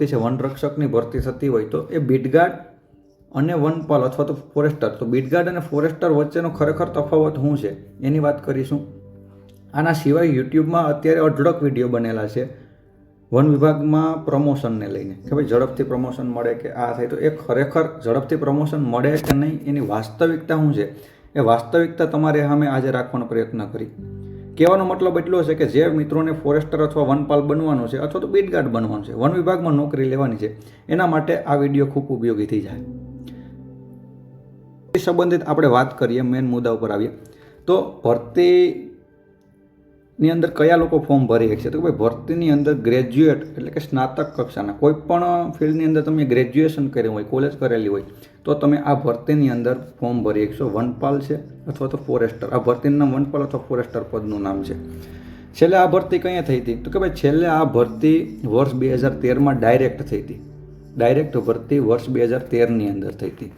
ભરતી છે વનરક્ષકની ભરતી થતી હોય તો એ બીટગાર્ડ અને વનપાલ અથવા તો ફોરેસ્ટર. તો બીટગાર્ડ અને ફોરેસ્ટર વચ્ચેનો ખરેખર તફાવત શું છે? એની વાત કરીશું. આના સિવાય યુટ્યુબમાં અત્યારે અઢળક વીડિયો બનેલા છે, વન વિભાગમાં પ્રમોશનને લઈને. કે ભાઈ ઝડપથી પ્રમોશન મળે કે આ થાય તો એ ખરેખર ઝડપથી પ્રમોશન મળે કે નહીં એની વાસ્તવિકતા શું છે? એ વાસ્તવિકતા તમારે સામે આજે રાખવાનો પ્રયત્ન કરી. કહેવાનો મતલબ એટલો છે કે જે મિત્રોને ફોરેસ્ટર અથવા વનપાલ બનવાનું છે અથવા તો બીટગાર્ડ બનવાનું છે, વન વિભાગમાં નોકરી લેવાની છે, એના માટે આ વીડિયો ખૂબ ઉપયોગી થઈ જાય. એ સંબંધિત આપણે વાત કરીએ મેન મુદ્દા ઉપર આવીએ. તો ભરતીની અંદર કયા લોકો ફોર્મ ભરી શકશે? તો ભાઈ, ભરતીની અંદર ગ્રેજ્યુએટ એટલે કે સ્નાતક કક્ષાના કોઈ પણ ફિલ્ડની અંદર તમે ગ્રેજ્યુએશન કર્યું હોય કોલેજ કરેલી હોય તો તમે આ ભરતીની અંદર ફોર્મ ભરી શકશો. વનપાલ છે અથવા તો ફોરેસ્ટર. આ ભરતીનું નામ વનપાલ અથવા ફોરેસ્ટર પદનું નામ છે. છેલ્લે આ ભરતી કંઈ થઈ હતી? તો કે ભાઈ છેલ્લે આ ભરતી વર્ષ બે હજાર તેરમાં ડાયરેક્ટ થઈ હતી. ડાયરેક્ટ ભરતી વર્ષ બે હજાર તેરની અંદર થઈ હતી.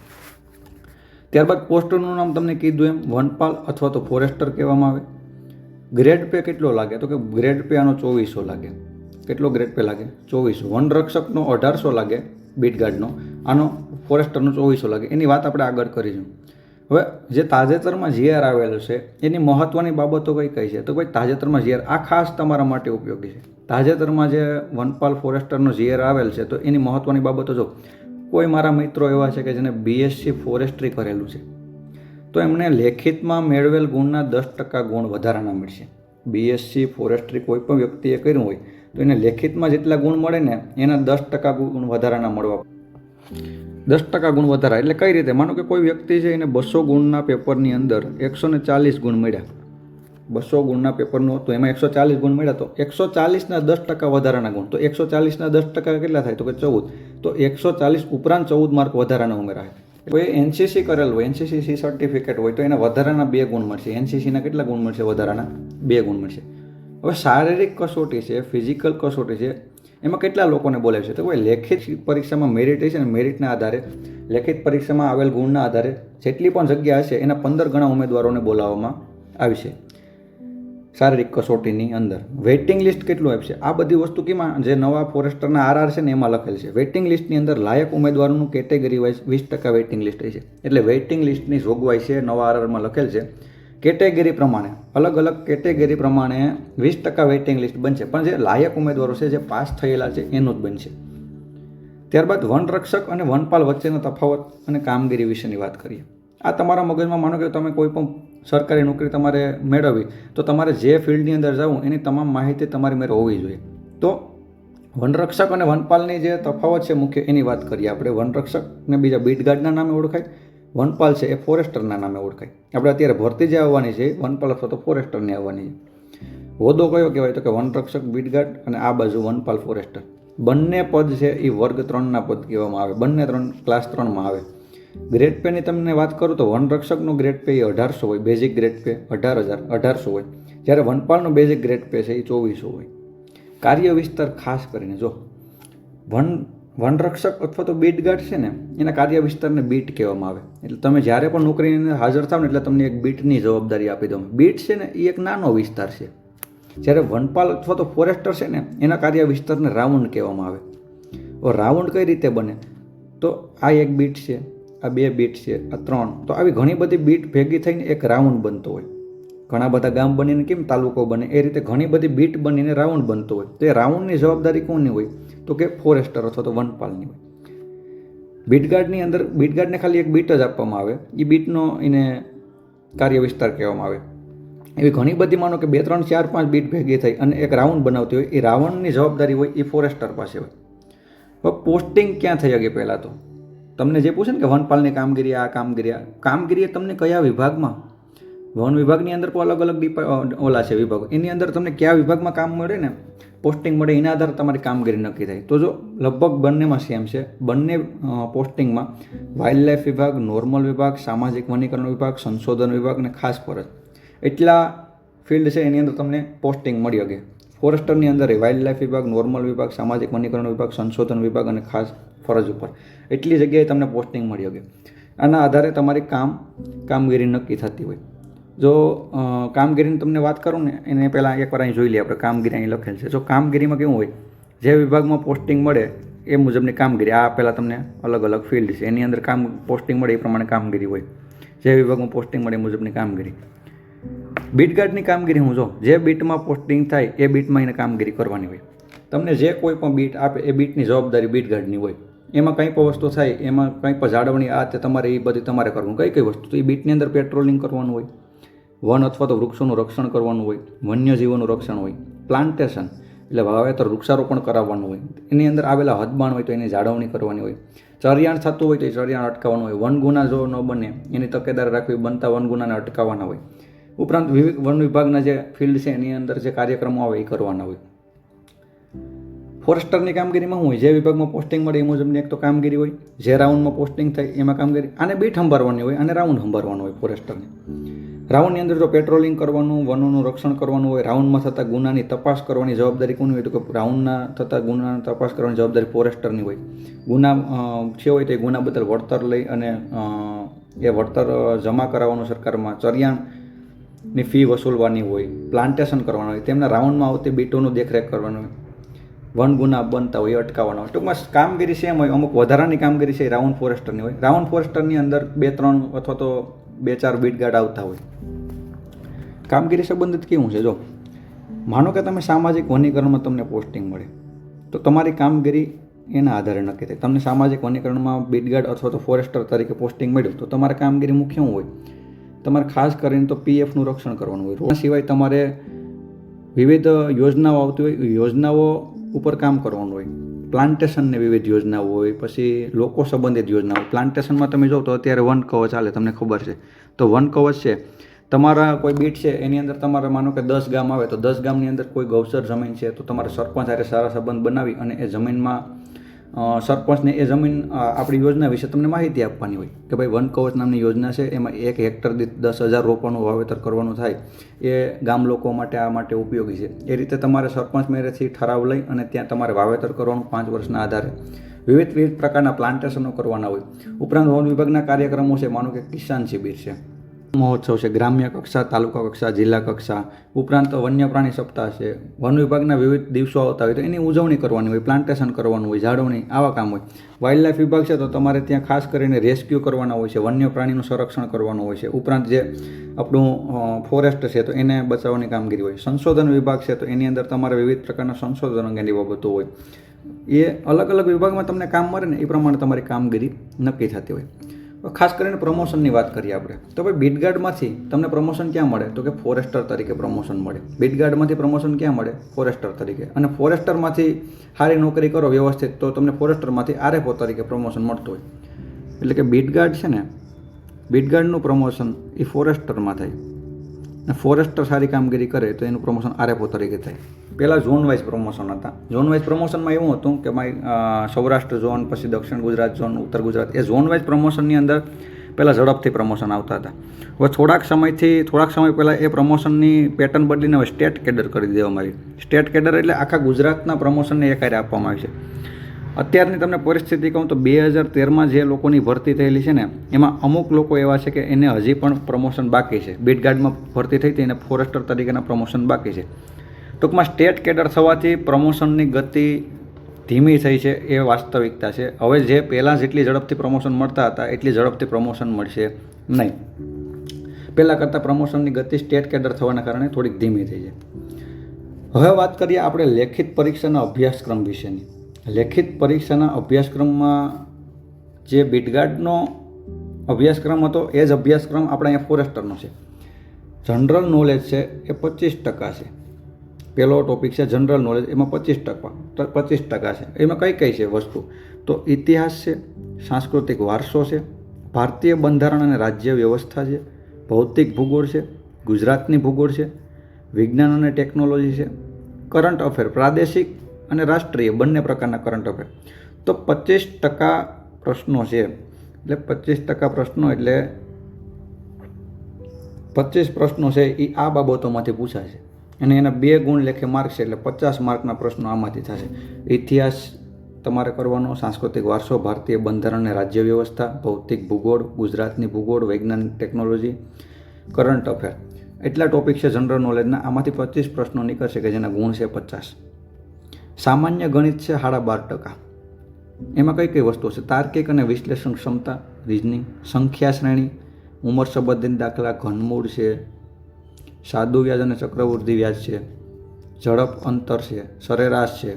ત્યારબાદ પોસ્ટરનું નામ તમને કીધું એમ, વનપાલ અથવા તો ફોરેસ્ટર કહેવામાં આવે. ગ્રેડ પે કેટલો લાગે? તો કે ગ્રેડ પે આનો ચોવીસો લાગે. કેટલો ગ્રેડ પે લાગે? ચોવીસો. વનરક્ષકનો અઢારસો લાગે, બીટગાર્ડનો. આનો ફોરેસ્ટરનો ચોવીસો લાગે. એની વાત આપણે આગળ કરીશું. હવે જે તાજેતરમાં જીઆર આવેલું છે, એની મહત્ત્વની બાબતો કઈ કઈ છે? તો ભાઈ, તાજેતરમાં જીઆર આ ખાસ તમારા માટે ઉપયોગી છે. તાજેતરમાં જે વનપાલ ફોરેસ્ટરનો જીઆર આવેલ છે, તો એની મહત્ત્વની બાબતો જો, કોઈ મારા મિત્રો એવા છે કે જેને બીએસસી ફોરેસ્ટ્રી કરેલું છે, તો એમને લેખિતમાં મેળવેલ ગુણના દસ ટકા ગુણ વધારાના મળશે. બીએસસી ફોરેસ્ટ્રી કોઈ પણ વ્યક્તિએ કર્યું હોય, તો એને લેખિતમાં જેટલા ગુણ મળે ને, એના દસ ટકા ગુણ વધારાના મળવા દસ ટકા ગુણ વધારા. એટલે કઈ રીતે? માનો કે કોઈ વ્યક્તિ છે એને બસો ગુણના પેપરની અંદર એકસો ને ચાલીસ ગુણ મળ્યા. બસો ગુણના પેપરનું હતું, એમાં એકસો ચાલીસ ગુણ મળ્યા. તો એકસો ચાલીસના દસ ટકા વધારાના ગુણ. તો એકસો ચાલીસના દસ ટકા કેટલા થાય? તો કે ચૌદ. તો એકસો ચાલીસ ઉપરાંત ચૌદ માર્ક વધારાના ઉમેરાય કોઈ એનસીસી કરેલ હોય એનસીસી સી સર્ટિફિકેટ હોય, તો એના વધારાના બે ગુણ મળશે. એનસીસીના કેટલા ગુણ મળશે? વધારાના બે ગુણ મળશે. હવે શારીરિક કસોટી છે ફિઝિકલ કસોટી છે એમાં કેટલા લોકોને બોલે છે? તો કોઈ લેખિત પરીક્ષામાં મેરિટ છે ને મેરિટના આધારે, લેખિત પરીક્ષામાં આવેલ ગુણના આધારે જેટલી પણ જગ્યા હશે, એના પંદર ગણા ઉમેદવારોને બોલાવવામાં આવશે. શારીરિક કસોટીની અંદર. વેઇટિંગ લિસ્ટ કેટલું આપશે? આ બધી વસ્તુ કેમાં? જે નવા ફોરેસ્ટરના આરઆર છે ને, એમાં લખેલ છે. વેઇટિંગ લિસ્ટની અંદર લાયક ઉમેદવારોનું કેટેગરી વાઇઝ વીસ ટકા વેઇટિંગ લિસ્ટ છે. એટલે વેઇટિંગ લિસ્ટની જોગવાઈ છે, નવા આરઆરમાં લખેલ છે. કેટેગરી પ્રમાણે, અલગ અલગ કેટેગરી પ્રમાણે વીસ ટકા વેઇટિંગ લિસ્ટ બનશે. પણ જે લાયક ઉમેદવારો છે, જે પાસ થયેલા છે, એનું જ બનશે. ત્યારબાદ વનરક્ષક અને વનપાલ વચ્ચેનો તફાવત અને કામગીરી વિશેની વાત કરીએ. આ તમારા મગજમાં માનો કે તમે કોઈ પણ સરકારી નોકરી તમારે મેળવવી, તો તમારે જે ફિલ્ડની અંદર જવું, એની તમામ માહિતી તમારી મેરે હોવી જોઈએ. તો વનરક્ષક અને વનપાલની જે તફાવત છે, મુખ્ય એની વાત કરીએ. આપણે વનરક્ષકને બીજા બીટગાર્ડના નામે ઓળખાય. વનપાલ છે એ ફોરેસ્ટરના નામે ઓળખાય. આપણે અત્યારે ભરતી જે આવવાની છે, વનપાલ અથવા તો ફોરેસ્ટરની આવવાની છે. હોદ્દો કયો કહેવાય? તો કે વનરક્ષક બીટગાર્ડ અને આ બાજુ વનપાલ ફોરેસ્ટર. બંને પદ છે એ વર્ગ ત્રણના પદ કહેવામાં આવે. બંને ત્રણ ક્લાસ ત્રણમાં આવે. ગ્રેડ પેની તમને વાત કરું તો વનરક્ષકનું ગ્રેડ પે એ અઢારસો હોય. બેઝિક ગ્રેડ પે અઢાર હજાર, અઢારસો હોય. જ્યારે વનપાલનું બેઝિક ગ્રેડ પે છે એ ચોવીસો હોય. કાર્ય વિસ્તાર ખાસ કરીને જો વન વનરક્ષક અથવા તો બીટ ગાર્ડ છે ને, એના કાર્ય વિસ્તારને બીટ કહેવામાં આવે. એટલે તમે જ્યારે પણ નોકરીની હાજર થાવ ને, એટલે તમને એક બીટની જવાબદારી આપી દઉં. બીટ છે ને, એ એક નાનો વિસ્તાર છે. જ્યારે વનપાલ અથવા તો ફોરેસ્ટર છે ને, એના કાર્ય વિસ્તારને રાઉન્ડ કહેવામાં આવે. રાઉન્ડ કઈ રીતે બને? તો આ એક બીટ છે, આ બે બીટ છે, આ ત્રણ. તો આવી ઘણી બધી બીટ ભેગી થઈને એક રાઉન્ડ બનતો હોય. ઘણા બધા ગામ બનીને કેમ તાલુકો બને? એ રીતે ઘણી બધી બીટ બનીને રાઉન્ડ બનતો હોય. તો એ રાઉન્ડની જવાબદારી કોની હોય? તો કે ફોરેસ્ટર અથવા તો વનપાલની હોય. બીટગાર્ડની અંદર, બીટગાર્ડને ખાલી એક બીટ જ આપવામાં આવે. એ બીટનો એને કાર્ય વિસ્તાર કહેવામાં આવે. એવી ઘણી બધી માનો કે બે, ત્રણ, ચાર, પાંચ બીટ ભેગી થઈ અને એક રાઉન્ડ બનાવતી હોય, એ રાવણની જવાબદારી હોય એ ફોરેસ્ટર પાસે હોય. પોસ્ટિંગ ક્યાં થઈ શકે પહેલાં તો? તમને જે પૂછે ને કે વનપાલની કામગીરી, આ કામગીરી આ કામગીરી તમને કયા વિભાગમાં વન વિભાગની અંદર પણ અલગ અલગ ઓલા છે વિભાગો. એની અંદર તમને કયા વિભાગમાં કામ મળે ને, પોસ્ટિંગ મળે, એના આધારે તમારી કામગીરી નક્કી થાય. તો જો, લગભગ બંનેમાં સેમ છે. બંને પોસ્ટિંગમાં વાઇલ્ડ લાઇફ વિભાગ નોર્મલ વિભાગ, સામાજિક વનીકરણ વિભાગ, સંશોધન વિભાગ અને ખાસ ફરજ. એટલા ફિલ્ડ છે એની અંદર તમને પોસ્ટિંગ મળી શકે. ફોરેસ્ટરની અંદર વાઇલ્ડ લાઇફ વિભાગ નોર્મલ વિભાગ, સામાજિક વનીકરણ વિભાગ, સંશોધન વિભાગ અને ખાસ ફરજ ઉપર. એટલી જગ્યાએ તમને પોસ્ટિંગ મળી શકે. આના આધારે તમારી કામ, કામગીરી નક્કી થતી હોય. જો કામગીરીની તમને વાત કરું ને, એને પહેલાં એકવાર અહીં જોઈ લઈએ આપણે, કામગીરી અહીં લખેલ છે. જો કામગીરીમાં કેવું હોય, જે વિભાગમાં પોસ્ટિંગ મળે, એ મુજબની કામગીરી, આ પહેલાં તમને અલગ અલગ ફિલ્ડ છે. એની અંદર કામ, પોસ્ટિંગ મળે એ પ્રમાણે કામગીરી હોય. જે વિભાગમાં પોસ્ટિંગ મળે એ મુજબની કામગીરી. બીટગાર્ડની કામગીરી હું જો, જે બીટમાં પોસ્ટિંગ થાય, એ બીટમાં એને કામગીરી કરવાની હોય. તમને જે કોઈ પણ બીટ આપે, એ બીટની જવાબદારી બીટ ગાર્ડની હોય. એમાં કંઈ પણ વસ્તુ થાય, એમાં કંઈ પણ જાળવણી આ તે તમારે, એ બધી તમારે કરવું. કઈ કઈ વસ્તુ? તો એ બીટની અંદર પેટ્રોલિંગ કરવાનું હોય. વન અથવા તો વૃક્ષોનું રક્ષણ કરવાનું હોય, વન્યજીવોનું રક્ષણ હોય પ્લાન્ટેશન એટલે વાવેતર, વૃક્ષારોપણ કરાવવાનું હોય. એની અંદર આવેલા હદબાણ હોય તો એની જાળવણી કરવાની હોય. ચરિયાણ થતું હોય તો એ ચરિયાણ અટકાવવાનું હોય. વન ગુના જો ન બને, એની તકેદારી રાખવી બનતા વન ગુનાને અટકાવવાના હોય. ઉપરાંત વિવિધ વન વિભાગના જે ફિલ્ડ છે, એની અંદર જે કાર્યક્રમો આવે એ કરવાના હોય. ફોરેસ્ટરની કામગીરીમાં હું જે વિભાગમાં પોસ્ટિંગ મળે એ મુજબની એક તો કામગીરી હોય. જે રાઉન્ડમાં પોસ્ટિંગ થાય એમાં કામગીરી. આને બીટ સંભાળવાની હોય અને રાઉન્ડ સંભાળવાનું હોય ફોરેસ્ટરને. રાઉન્ડની અંદર જો પેટ્રોલિંગ કરવાનું, વનોનું રક્ષણ કરવાનું હોય, રાઉન્ડમાં થતા ગુનાની તપાસ કરવાની જવાબદારી કોની હોય તો કે રાઉન્ડના થતા ગુનાની તપાસ કરવાની જવાબદારી ફોરેસ્ટરની હોય. ગુના છે હોય તો એ ગુના બદલ વળતર લઈ અને એ વળતર જમા કરાવવાનું સરકારમાં ચરિયાણની ફી વસૂલવાની હોય પ્લાન્ટેશન કરવાનું હોય, તેમના રાઉન્ડમાં આવતી બીટોનું દેખરેખ કરવાનું હોય, વન ગુના બનતા હોય, એ અટકાવવાના હોય. ટૂંકમાં કામગીરી સેમ હોય, અમુક વધારાની કામગીરી છે રાઉન્ડ ફોરેસ્ટરની હોય. રાઉન્ડ ફોરેસ્ટરની અંદર બે, ત્રણ અથવા તો બે ચાર બીટ ગાર્ડ આવતા હોય. કામગીરી સંબંધિત કેવું છે? જો, માનો કે તમે સામાજિક વનીકરણમાં તમને પોસ્ટિંગ મળે, તો તમારી કામગીરી એના આધારે નક્કી થાય. તમને સામાજિક વનીકરણમાં બીટગાર્ડ અથવા તો ફોરેસ્ટર તરીકે પોસ્ટિંગ મળ્યું, તો તમારી કામગીરી મુખ્ય હોય? તમારે ખાસ કરીને તો પીએફનું રક્ષણ કરવાનું હોય. એના સિવાય તમારે વિવિધ યોજનાઓ આવતી હોય યોજનાઓ ઉપર કામ કરવાનું હોય. પ્લાન્ટેશનની વિવિધ યોજનાઓ હોય, પછી લોકો સંબંધિત યોજનાઓ. પ્લાન્ટેશનમાં તમે જો તો અત્યારે વન કવચ ચાલે તમને ખબર છે. તો વન કવચ છે, તમારા કોઈ બીટ છે, એની અંદર તમારે માનો કે દસ ગામ આવે, તો દસ ગામની અંદર કોઈ ગૌચર જમીન છે, તો તમારે સરપંચ સાથે સારા સંબંધ બનાવી અને એ જમીનમાં સરપંચને એ જમીન આપણી યોજના વિશે તમને માહિતી આપવાની હોય કે ભાઈ વન કવચ નામની યોજના છે, એમાં એક હેક્ટર દીઠ દસ હજાર રોપાનું વાવેતર કરવાનું થાય, એ ગામ લોકો માટે આ માટે ઉપયોગી છે. એ રીતે તમારે સરપંચ મેરેથી ઠરાવ લઈ અને ત્યાં તમારે વાવેતર કરવાનું પાંચ વર્ષના આધારે. વિવિધ વિવિધ પ્રકારના પ્લાન્ટેશનો કરવાના હોય. ઉપરાંત વન વિભાગના કાર્યક્રમો છે, માનો કે કિસાન શિબિર છે. મહોત્સવ છે, ગ્રામ્ય કક્ષા, તાલુકા કક્ષા, જિલ્લા કક્ષા, ઉપરાંત વન્ય પ્રાણી સપ્તાહ છે. વન વિભાગના વિવિધ દિવસો આવતા હોય તો એની ઉજવણી કરવાની હોય પ્લાન્ટેશન કરવાનું હોય જાળવણી આવા કામ હોય. વાઇલ્ડ લાઇફ વિભાગ છે તો તમારે ત્યાં ખાસ કરીને રેસ્ક્યુ કરવાના હોય છે વન્ય પ્રાણીનું સંરક્ષણ કરવાનું હોય છે. ઉપરાંત જે આપણું ફોરેસ્ટ છે તો એને બચાવવાની કામગીરી હોય. સંશોધન વિભાગ છે તો એની અંદર તમારે વિવિધ પ્રકારના સંશોધન અંગેની બાબતો હોય. એ અલગ અલગ વિભાગમાં તમને કામ મળે ને એ પ્રમાણે તમારી કામગીરી નક્કી થતી હોય. ખાસ કરીને પ્રમોશનની વાત કરીએ આપણે. તો ભાઈ બીટગાર્ડમાંથી તમને પ્રમોશન ક્યાં મળે? તો કે ફોરેસ્ટર તરીકે પ્રમોશન મળે. બીટગાર્ડમાંથી પ્રમોશન ક્યાં મળે? ફોરેસ્ટર તરીકે. અને ફોરેસ્ટરમાંથી સારી નોકરી કરો વ્યવસ્થિત, તો તમને ફોરેસ્ટરમાંથી આરએફઓ તરીકે પ્રમોશન મળતું હોય. એટલે કે બીટગાર્ડ છે ને બીટગાર્ડનું પ્રમોશન એ ફોરેસ્ટરમાં થાય. અને ફોરેસ્ટર સારી કામગીરી કરે તો એનું પ્રમોશન આરએફઓ તરીકે થાય. પહેલાં ઝોન વાઇઝ પ્રમોશન હતા. ઝોન વાઇઝ પ્રમોશનમાં એવું હતું કે ભાઈ સૌરાષ્ટ્ર ઝોન, પછી દક્ષિણ ગુજરાત ઝોન, ઉત્તર ગુજરાત, એ ઝોન વાઇઝ પ્રમોશનની અંદર પહેલાં ઝડપથી પ્રમોશન આવતા હતા. હવે થોડાક સમયથી, થોડાક સમય પહેલાં એ પ્રમોશનની પેટર્ન બદલીને હવે સ્ટેટ કેડર કરી દેવામાં આવી સ્ટેટ કેડર એટલે આખા ગુજરાતના પ્રમોશનને એ કાર્ય આપવામાં આવી છે. અત્યારની તમને પરિસ્થિતિ કહું તો બે હજાર તેરમાં જે લોકોની ભરતી થયેલી છે ને, એમાં અમુક લોકો એવા છે કે એને હજી પણ પ્રમોશન બાકી છે. બીટગાર્ડમાં ભરતી થઈ હતી એને ફોરેસ્ટર તરીકેના પ્રમોશન બાકી છે. ટૂંકમાં સ્ટેટ કેડર થવાથી પ્રમોશનની ગતિ ધીમી થઈ છે એ વાસ્તવિકતા છે. હવે જે પહેલાં જેટલી ઝડપથી પ્રમોશન મળતા હતા, એટલી ઝડપથી પ્રમોશન મળશે નહીં. પહેલાં કરતાં પ્રમોશનની ગતિ સ્ટેટ કેડર થવાના કારણે થોડીક ધીમી થઈ છે. હવે વાત કરીએ આપણે લેખિત પરીક્ષાના અભ્યાસક્રમ વિશેની. લેખિત પરીક્ષાના અભ્યાસક્રમમાં જે બીટગાર્ડનો અભ્યાસક્રમ હતો, એ જ અભ્યાસક્રમ આપણા અહીંયા ફોરેસ્ટરનો છે. જનરલ નોલેજ છે, એ પચીસ ટકા છે. પહેલો ટોપિક છે જનરલ નોલેજ એમાં પચીસ ટકા પચીસ ટકા છે. એમાં કઈ કઈ છે વસ્તુ? તો ઇતિહાસ છે, સાંસ્કૃતિક વારસો છે, ભારતીય બંધારણ અને રાજ્ય વ્યવસ્થા છે, ભૌતિક ભૂગોળ છે, ગુજરાતની ભૂગોળ છે, વિજ્ઞાન અને ટેકનોલોજી છે કરંટ અફેર પ્રાદેશિક અને રાષ્ટ્રીય, બંને પ્રકારના કરંટ અફેર તો પચીસ ટકા પ્રશ્નો છે. એટલે પચીસ ટકા પ્રશ્નો એટલે પચીસ પ્રશ્નો છે એ આ બાબતોમાંથી પૂછાશે અને એના બે ગુણ લેખે માર્ક છે એટલે પચાસ માર્કના પ્રશ્નો આમાંથી થશે. ઇતિહાસ તમારે કરવાનો, સાંસ્કૃતિક વારસો, ભારતીય બંધારણ અને રાજ્ય વ્યવસ્થા, ભૌતિક ભૂગોળ, ગુજરાતની ભૂગોળ, વૈજ્ઞાનિક ટેકનોલોજી કરંટ અફેર એટલા ટોપિક છે જનરલ નોલેજના આમાંથી પચીસ પ્રશ્નો નીકળશે કે જેના ગુણ છે પચાસ. સામાન્ય ગણિત છે સાડા બાર ટકા. એમાં કઈ કઈ વસ્તુઓ છે? તાર્કિક અને વિશ્લેષણ ક્ષમતા રિઝનિંગ સંખ્યા શ્રેણી, ઉંમર સંબંધિત દાખલા, ઘનમૂળ છે સાદુ વ્યાજ અને ચક્રવૃદ્ધિ વ્યાજ છે. ઝડપ અંતર છે, સરેરાશ છે.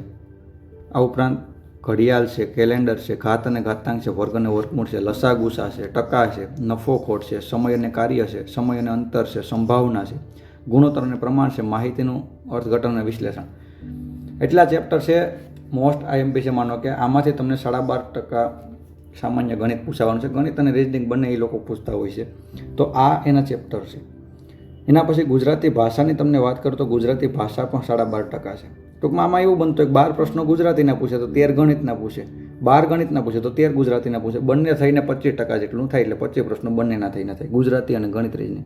આ ઉપરાંત ઘડિયાળ છે, કેલેન્ડર છે, ઘાત અને ઘાતાંક છે, વર્ગ અને વર્ગમૂળ છે લસા ગુસા છે ટકા છે નફો ખોટ છે, સમય અને કાર્ય છે, સમય અને અંતર છે, સંભાવના છે. ગુણોત્તર અને પ્રમાણ છે, માહિતીનું અર્થઘટન અને વિશ્લેષણ. એટલા ચેપ્ટર છે મોસ્ટ આઈએમપી છે, માનો કે આમાંથી તમને સાડા બાર ટકા સામાન્ય ગણિત પૂછાવાનું છે. ગણિત અને રીઝનિંગ બંને એ લોકો પૂછતા હોય છે. તો આ એના ચેપ્ટર છે. એના પછી ગુજરાતી ભાષાની તમને વાત કરું તો ગુજરાતી ભાષા પણ સાડા બાર ટકા છે. ટૂંકમાં આમાં એવું બનતું કે બાર પ્રશ્નો ગુજરાતીના પૂછે તો તેર ગણિતના પૂછે, બાર ગણિતના પૂછે તો તેર ગુજરાતીના પૂછે, બંને થઈને પચીસ ટકા જેટલું થાય એટલે પચીસ પ્રશ્નો બંનેના થઈને થાય, ગુજરાતી અને ગણિત રહીને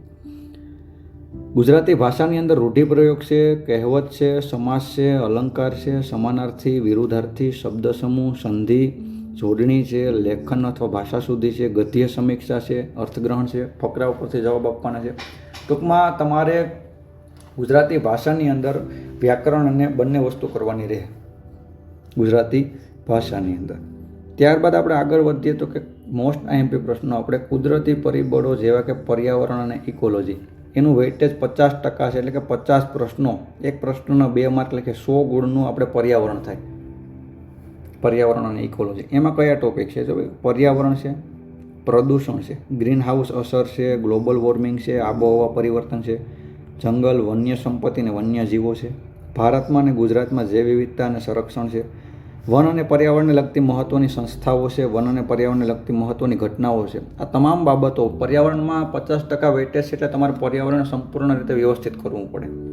ગુજરાતી ભાષાની અંદર રૂઢિપ્રયોગ છે, કહેવત છે, સમાસ છે, અલંકાર છે, સમાનાર્થી, વિરુદ્ધાર્થી શબ્દ સમૂહ સંધિ જોડણી છે, લેખન અથવા ભાષા શુદ્ધિ છે, ગદ્ય સમીક્ષા છે, અર્થગ્રહણ છે, ફકરા ઉપરથી જવાબ આપવાના છે. ટૂંકમાં તમારે ગુજરાતી ભાષાની અંદર વ્યાકરણ અને બંને વસ્તુ કરવાની રહે. ગુજરાતી ભાષાની અંદર. ત્યારબાદ આપણે આગળ વધીએ તો કે મોસ્ટ આઈએમપી પ્રશ્નો. આપણે કુદરતી પરિબળો જેવા કે પર્યાવરણ અને ઇકોલોજી એનું વેઇટેજ પચાસ ટકા છે, એટલે કે પચાસ પ્રશ્નો. એક પ્રશ્નના બે માર્ક એટલે કે સો ગુણનું આપણે પર્યાવરણ થાય. પર્યાવરણ અને ઇકોલોજી એમાં કયા ટોપિક છે? જો પર્યાવરણ છે, પ્રદૂષણ છે ગ્રીન હાઉસ અસર છે ગ્લોબલ વોર્મિંગ છે, આબોહવા પરિવર્તન છે, જંગલ, વન્ય સંપત્તિ અને વન્ય જીવો છે, ભારતમાં અને ગુજરાતમાં જૈવ વિવિધતા અને સંરક્ષણ છે, વન અને પર્યાવરણને લગતી મહત્ત્વની સંસ્થાઓ છે, વન અને પર્યાવરણને લગતી મહત્ત્વની ઘટનાઓ છે. આ તમામ બાબતો પર્યાવરણમાં પચાસ ટકા વેટેજ છે એટલે તમારે પર્યાવરણ સંપૂર્ણ રીતે વ્યવસ્થિત કરવું પડે.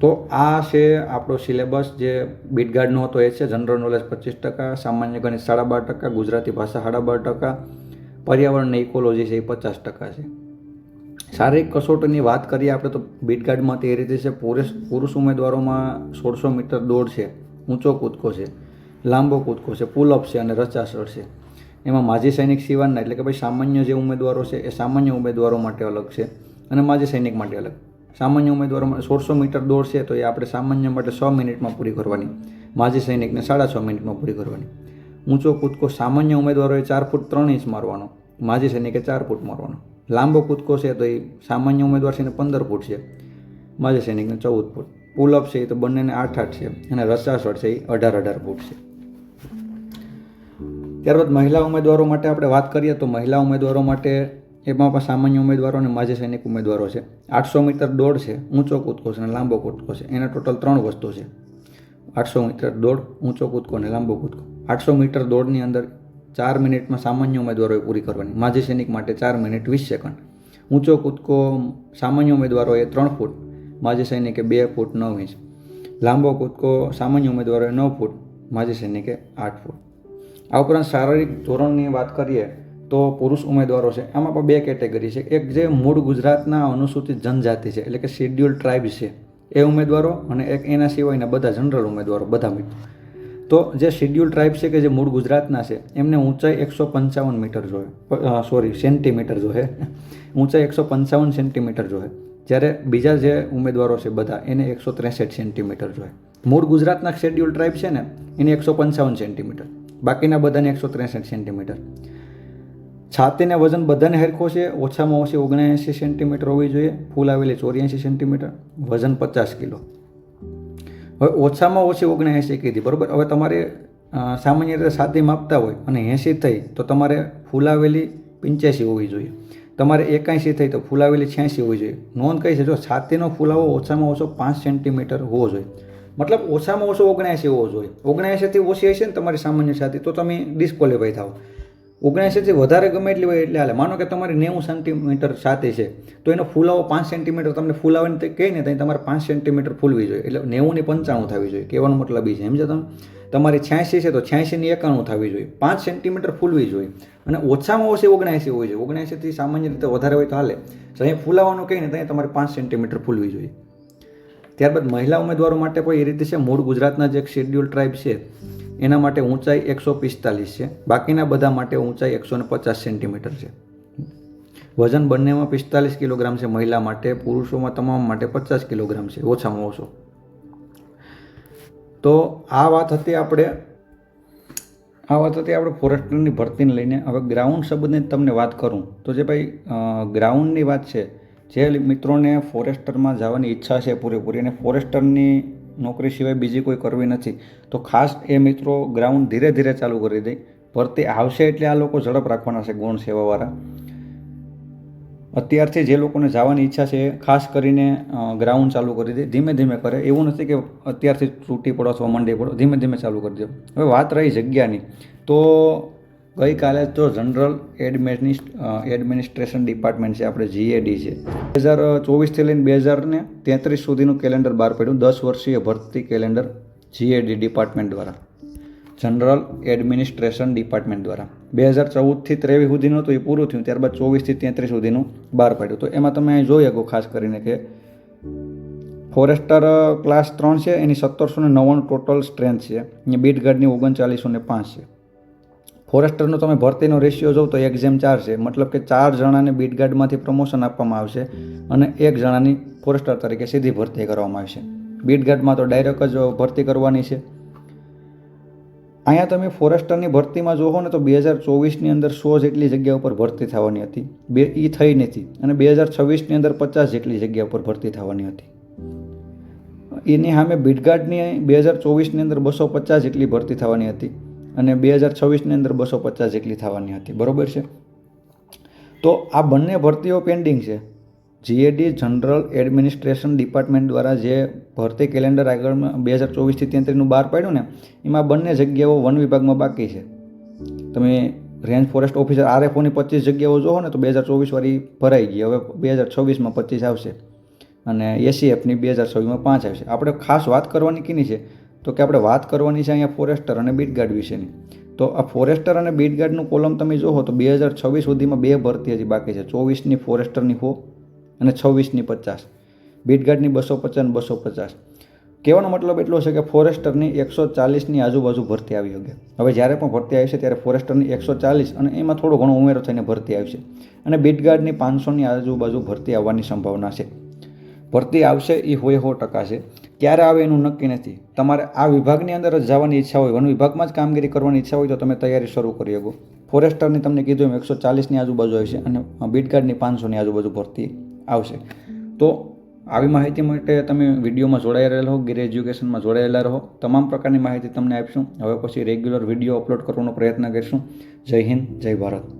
તો આ છે આપણો સિલેબસ જે બીટગાર્ડનો હતો, એ છે જનરલ નોલેજ પચીસ ટકા, સામાન્ય ગણિત સાડા બાર ટકા, ગુજરાતી ભાષા સાડા બાર ટકા, પર્યાવરણ ઇકોલોજી છે એ પચાસ ટકા છે. શારીરિક કસોટીની વાત કરીએ આપણે તો બીટગાર્ડમાં તે રીતે છે પુરુષ પુરુષ ઉમેદવારોમાં સોળસો મીટર દોડ છે, ઊંચો કૂદકો છે, લાંબો કૂદકો છે પુલઅપ છે અને રચાસળ છે. એમાં માજી સૈનિક સિવાનના એટલે કે ભાઈ સામાન્ય જે ઉમેદવારો છે, એ સામાન્ય ઉમેદવારો માટે અલગ છે અને માજી સૈનિક માટે અલગ. સામાન્ય ઉમેદવારો સોળસો મીટર દોડ છે, તો એ આપણે સામાન્ય માટે છ મિનિટમાં પૂરી કરવાની. માજી સૈનિકને સાડા છ મિનિટમાં પૂરી કરવાની. ઊંચો કૂદકો સામાન્ય ઉમેદવારોએ ચાર ફૂટ ત્રણ ઇંચ મારવાનો. માજી સૈનિકે ચાર ફૂટ મારવાનો. લાંબો કૂદકો છે, તો એ સામાન્ય ઉમેદવાર છે ને પંદર ફૂટ છે. માજી સૈનિકને ચૌદ ફૂટ. પુલઅપ છે, એ તો બંનેને આઠ આઠ છે. અને રસાસળ છે, એ અઢાર અઢાર ફૂટ છે. ત્યારબાદ મહિલા ઉમેદવારો માટે આપણે વાત કરીએ, તો મહિલા ઉમેદવારો માટે એમાં પણ સામાન્ય ઉમેદવારો અને માજી સૈનિક ઉમેદવારો છે. આઠસો મીટર દોડ છે, ઊંચો કૂદકો છે અને લાંબો કૂદકો છે. એના ટોટલ ત્રણ વસ્તુ છે. આઠસો મીટર દોડ, ઊંચો કૂદકો અને લાંબો કૂદકો. આઠસો મીટર દોડની અંદર ચાર મિનિટમાં સામાન્ય ઉમેદવારોએ પૂરી કરવાની. માજી સૈનિક માટે ચાર મિનિટ વીસ સેકન્ડ. ઊંચો કૂદકો સામાન્ય ઉમેદવારોએ ત્રણ ફૂટ, માજી સૈનિકે બે ફૂટ નવ ઇંચ. લાંબો કૂદકો સામાન્ય ઉમેદવારોએ નવ ફૂટ, માજી સૈનિકે આઠ ફૂટ. આ ઉપરાંત શારીરિક ધોરણની વાત કરીએ તો પુરુષ ઉમેદવારો છે. આમાં પણ બે કેટેગરી છે. એક જે મૂળ ગુજરાતના અનુસૂચિત જનજાતિ છે, એટલે કે શેડ્યુલ ટ્રાઇબ છે, એ ઉમેદવારો અને એક એના સિવાયના બધા જનરલ ઉમેદવારો, બધા મિત્રો. તો જે શેડ્યુલ ટ્રાઇબ છે કે જે મૂળ ગુજરાતના છે, એમને ઊંચાઈ એકસો પંચાવન મીટર જોઈએ સોરી, સેન્ટીમીટર જોઈએ ઊંચાઈ એકસો પંચાવન સેન્ટીમીટર જોઈએ જ્યારે બીજા જે ઉમેદવારો છે બધા, એને એકસો ત્રેસઠ સેન્ટીમીટર જોઈએ મૂળ ગુજરાતના શેડ્યુલ ટ્રાઇબ છે ને, એને એકસો પંચાવન સેન્ટીમીટર. બાકીના બધાને એકસો ત્રેસઠ સેન્ટીમીટર. છાતીને વજન બધાને હરખો છે, ઓછામાં ઓછી ઓગણએંસી સેન્ટીમીટર હોવી જોઈએ, ફૂલ આવેલી ચોર્યાસી સેન્ટીમીટર, વજન પચાસ કિલો. હવે ઓછામાં ઓછી ઓગણએંસી કીધી, બરાબર? હવે તમારે સામાન્ય રીતે છાતી માપતા હોય અને એંસી થઈ, તો તમારે ફૂલાવેલી પંચ્યાસી હોવી જોઈએ. તમારે એકાંશી થઈ, તો ફૂલાવેલી છ્યાસી હોવી જોઈએ. નોંધ કઈ છે, જો છાતીનો ફૂલાવો ઓછામાં ઓછો પાંચ સેન્ટીમીટર હોવો જોઈએ. મતલબ ઓછામાં ઓછો ઓગણએંસી હોવો જોઈએ. ઓગણએંસીથી ઓછી હશે ને તમારી સામાન્ય છાતી, તો તમે ડિસ્કોલિફાઈ થાવ ઓગણએંસીથી વધારે ગમે એટલી હોય એટલે હાલે. માનો કે તમારી નેવું સેન્ટીમીટર સાથે છે, તો એનો ફૂલાવો પાંચ સેન્ટીમીટર તમને ફૂલાવીને કહે ને ત્યાં તમારે પાંચ સેન્ટીમીટર ફૂલવી જોઈએ. એટલે નેવુંની પંચાણું થવી જોઈએ. કહેવાનો મતલબ એ છે. સમજો તમે તમારી છ્યાસી છે, તો છ્યાસીની એકાણું થવી જોઈએ. પાંચ સેન્ટીમીટર ફૂલવી જોઈએ. અને ઓછામાં ઓછી ઓગણએંસી હોય છે. ઓગણએંસીથી સામાન્ય રીતે વધારે હોય તો હાલે. તો અહીં ફૂલાવાનું કહે ત્યાં તમારે પાંચ સેન્ટીમીટર ફૂલવી જોઈએ. ત્યારબાદ મહિલા ઉમેદવારો માટે કોઈ એ રીતે છે. મૂળ ગુજરાતના જે શેડ્યુલ ટ્રાઇબ છે એના માટે ઊંચાઈ એકસો પિસ્તાલીસ છે. બાકીના બધા માટે ઊંચાઈ એકસો ને પચાસ સેન્ટીમીટર છે. વજન બંનેમાં પિસ્તાલીસ કિલોગ્રામ છે. મહિલા માટે, પુરુષોમાં તમામ માટે પચાસ કિલોગ્રામ છે. ઓછામાં ઓછો. તો આ વાત હતી આપણે, આ વાત હતી આપણે ફોરેસ્ટરની ભરતીને લઈને. હવે ગ્રાઉન્ડ સંબંધિત તમને વાત કરું. તો જે ભાઈ ગ્રાઉન્ડની વાત છે. જે મિત્રોને ફોરેસ્ટરમાં જવાની ઈચ્છા છે પૂરેપૂરી, અને ફોરેસ્ટરની નોકરી સિવાય બીજી કોઈ કરવી નથી. તો ખાસ એ મિત્રો ગ્રાઉન્ડ ધીરે ધીરે ચાલુ કરી દે. ભરતી આવશે એટલે આ લોકો ઝડપ રાખવાના છે ગુણ સેવાવાળા. અત્યારથી જે લોકોને જવાની ઈચ્છા છે, ખાસ કરીને ગ્રાઉન્ડ ચાલુ કરી દે. ધીમે ધીમે કરે. એવું નથી કે અત્યારથી તૂટી પડો, અથવા મંડી પડો. ધીમે ધીમે ચાલુ કરી દો. હવે વાત રહી જગ્યાની. તો ગઈકાલે તો જનરલ એડમિનિસ્ટ એડમિનિસ્ટ્રેશન ડિપાર્ટમેન્ટ છે, આપણે જીએડી છે. બે હજાર ચોવીસથી લઈને બે હજાર ને તેત્રીસ સુધીનું કેલેન્ડર બહાર પડ્યું. દસ વર્ષીય ભરતી કેલેન્ડર જીએડી ડિપાર્ટમેન્ટ દ્વારા. જનરલ એડમિનિસ્ટ્રેશન ડિપાર્ટમેન્ટ દ્વારા. બે હજાર ચૌદથી ત્રેવીસ સુધીનું તો એ પૂરું થયું. ત્યારબાદ ચોવીસથી તેત્રીસ સુધીનું બહાર પાડ્યું. તો એમાં તમે અહીં જોઈ શકો, ખાસ કરીને કે ફોરેસ્ટર ક્લાસ ત્રણ છે, એની સત્તરસો ને નવ્વાણું ટોટલ સ્ટ્રેન્થ છે. અહીંયા બીટ ગાર્ડની ઓગણચાલીસો ને પાંચ છે. ફોરેસ્ટરનો તમે ભરતીનો રેશિયો જોવ તો એક જેમ ચાર છે. મતલબ કે ચાર જણાને બીટ પ્રમોશન આપવામાં આવશે અને એક જણાની ફોરેસ્ટર તરીકે સીધી ભરતી કરવામાં આવશે. બીટ તો ડાયરેક્ટ જ ભરતી કરવાની છે. અહીંયા તમે ફોરેસ્ટરની ભરતીમાં જોવો ને તો બે હજાર ચોવીસની અંદર સો જેટલી જગ્યા ઉપર ભરતી થવાની હતી. બે એ થઈ નથી. અને બે હજાર છવ્વીસની અંદર પચાસ જેટલી જગ્યા ઉપર ભરતી થવાની હતી. એની સામે બીટગાર્ડની બે હજાર ચોવીસની અંદર બસો પચાસ જેટલી ભરતી થવાની હતી. અને બે હજાર છવ્વીસની અંદર બસો પચાસ જેટલી થવાની હતી. બરોબર છે? તો આ બંને ભરતીઓ પેન્ડિંગ છે. જીએડી જનરલ એડમિનિસ્ટ્રેશન ડિપાર્ટમેન્ટ દ્વારા જે ભરતી કેલેન્ડર આગળ બે હજાર ચોવીસથી તેત્રીસનું બહાર પાડ્યું ને, એમાં બંને જગ્યાઓ વન વિભાગમાં બાકી છે. તમે રેન્જ ફોરેસ્ટ ઓફિસર આરએફઓની પચીસ જગ્યાઓ જોવો ને, તો બે હજાર ચોવીસવાળી ભરાઈ ગઈ. હવે બે હજાર છવ્વીસમાં પચીસ આવશે. અને એસીએફની બે હજાર છવ્વીસમાં પાંચ આવશે. આપણે ખાસ વાત કરવાની કીની છે તો કે આપણે વાત કરવાની છે અહીંયા ફોરેસ્ટર અને બીટગાર્ડ વિશેની. તો આ ફોરેસ્ટર અને બીટગાર્ડનું કોલમ તમે જોહો તો બે હજાર છવ્વીસ સુધીમાં બે ભરતી હજી બાકી છે. ચોવીસની ફોરેસ્ટરની હો અને છવ્વીસની પચાસ. બીટગાર્ડની બસો પચાસ અને બસો પચાસ. કહેવાનો મતલબ એટલો છે કે ફોરેસ્ટરની એકસો ચાલીસની આજુબાજુ ભરતી આવી શકે હવે જ્યારે પણ ભરતી આવશે ત્યારે ફોરેસ્ટરની એકસો ચાલીસ અને એમાં થોડો ઘણો ઉમેરો થઈને ભરતી આવશે અને બીટગાર્ડની પાંચસોની આજુબાજુ ભરતી આવવાની સંભાવના છે. ભરતી આવશે એ હોય હો ટકા છે. ક્યારે આવે એનું નક્કી નથી. તમારે આ વિભાગની અંદર જ જવાની ઈચ્છા હોય, વન વિભાગમાં જ કામગીરી કરવાની ઈચ્છા હોય તો તમે તૈયારી શરૂ કરી શકો. ફોરેસ્ટરની તમને કીધું એમ એકસો ચાલીસની આજુબાજુ આવશે અને બીટગાર્ડની પાંચસોની આજુબાજુ ભરતી આવશે. તો આવી માહિતી માટે તમે વિડીયોમાં જોડાયેલા રહો ગીર એજ્યુકેશનમાં જોડાયેલા રહો. તમામ પ્રકારની માહિતી તમને આપીશું. હવે પછી રેગ્યુલર વીડિયો અપલોડ કરવાનો પ્રયત્ન કરીશું. જય હિન્દ, જય ભારત.